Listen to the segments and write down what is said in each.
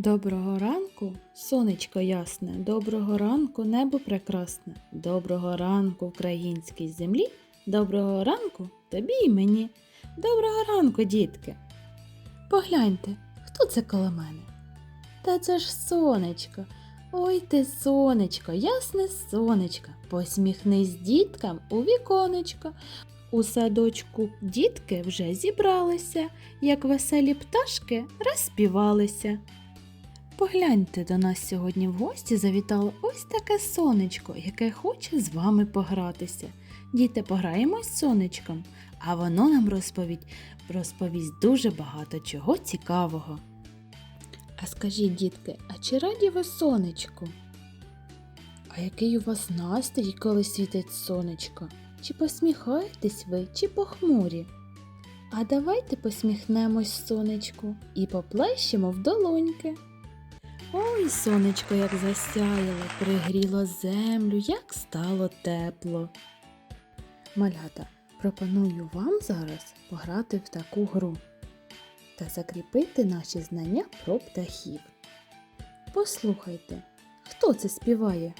Доброго ранку, сонечко ясне, доброго ранку, небо прекрасне, доброго ранку українській землі, доброго ранку тобі і мені. Доброго ранку, дітки. Погляньте, хто це коло мене? Та це ж сонечко. Ой ти, сонечко, ясне сонечко, посміхнись діткам у віконечко. У садочку дітки вже зібралися, як веселі пташки розспівалися. Погляньте, до нас сьогодні в гості завітало ось таке сонечко, яке хоче з вами погратися. Діти, пограємось з сонечком, а воно нам розповідь, розповість дуже багато чого цікавого. А скажіть, дітки, а чи раді ви сонечку? А який у вас настрій, коли світить сонечко? Чи посміхаєтесь ви, чи похмурі? А давайте посміхнемось сонечку і поплещемо в долоньки. Ой, сонечко, як засяяло, пригріло землю, як стало тепло. Малята, пропоную вам зараз пограти в таку гру та закріпити наші знання про птахів. Послухайте, хто це співає?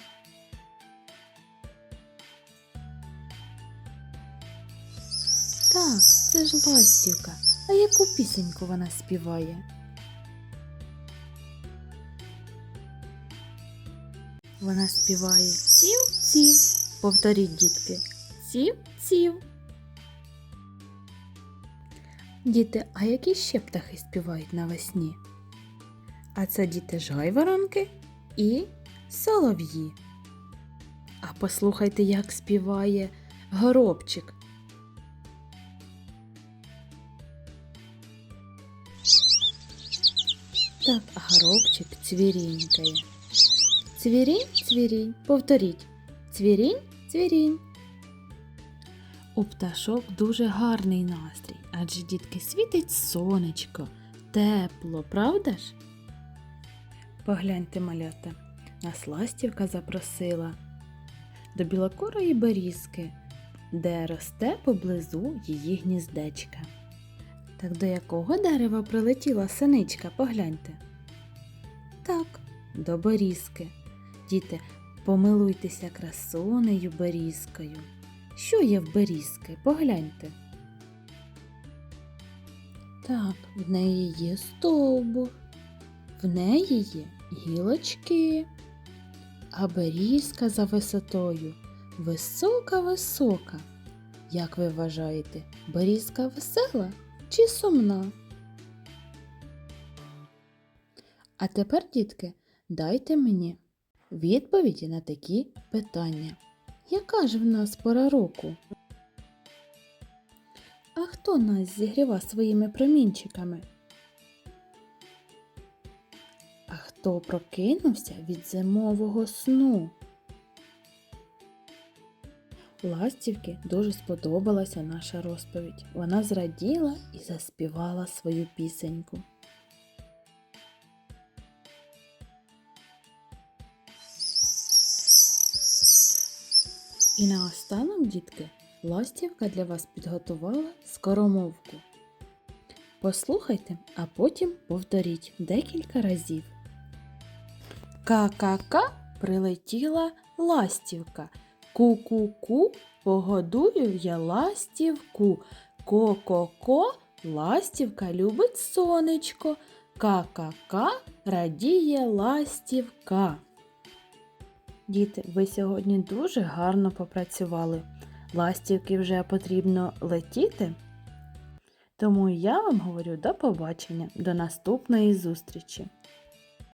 Так, це ж ластівка. А яку пісеньку вона співає? Вона співає ців-ців. Повторіть, дітки. Ців-ців. Діти, а які ще птахи співають навесні? А це діти жайворонки і солов'ї. А послухайте, як співає горобчик. Так, горобчик цвірінькає. Цвірінь, цвірінь, повторіть. Цвірінь, цвірінь. У пташок дуже гарний настрій, адже дітки світить сонечко, тепло, правда ж? Погляньте, малята, нас ластівка запросила до білокорої берізки, де росте поблизу її гніздечка. Так до якого дерева прилетіла синичка, погляньте. Так, до берізки. Діти, помилуйтеся красунею берізкою. Що є в берізки? Погляньте. Так, в неї є стовбур, в неї є гілочки, а берізка за висотою висока-висока. Як ви вважаєте, берізка весела чи сумна? А тепер, дітки, дайте мені відповіді на такі питання. Яка ж в нас пора року? А хто нас зігріва своїми промінчиками? А хто прокинувся від зимового сну? Ластівки дуже сподобалася наша розповідь. Вона зраділа і заспівала свою пісеньку. І наостанок, дітки, ластівка для вас підготувала скоромовку. Послухайте, а потім повторіть декілька разів. Ка-ка-ка прилетіла ластівка. Ку-ку-ку погодую я ластівку. Ко-ко-ко ластівка любить сонечко. Ка-ка-ка радіє ластівка. Діти, ви сьогодні дуже гарно попрацювали. Ластівки вже потрібно летіти. Тому я вам говорю до побачення, до наступної зустрічі!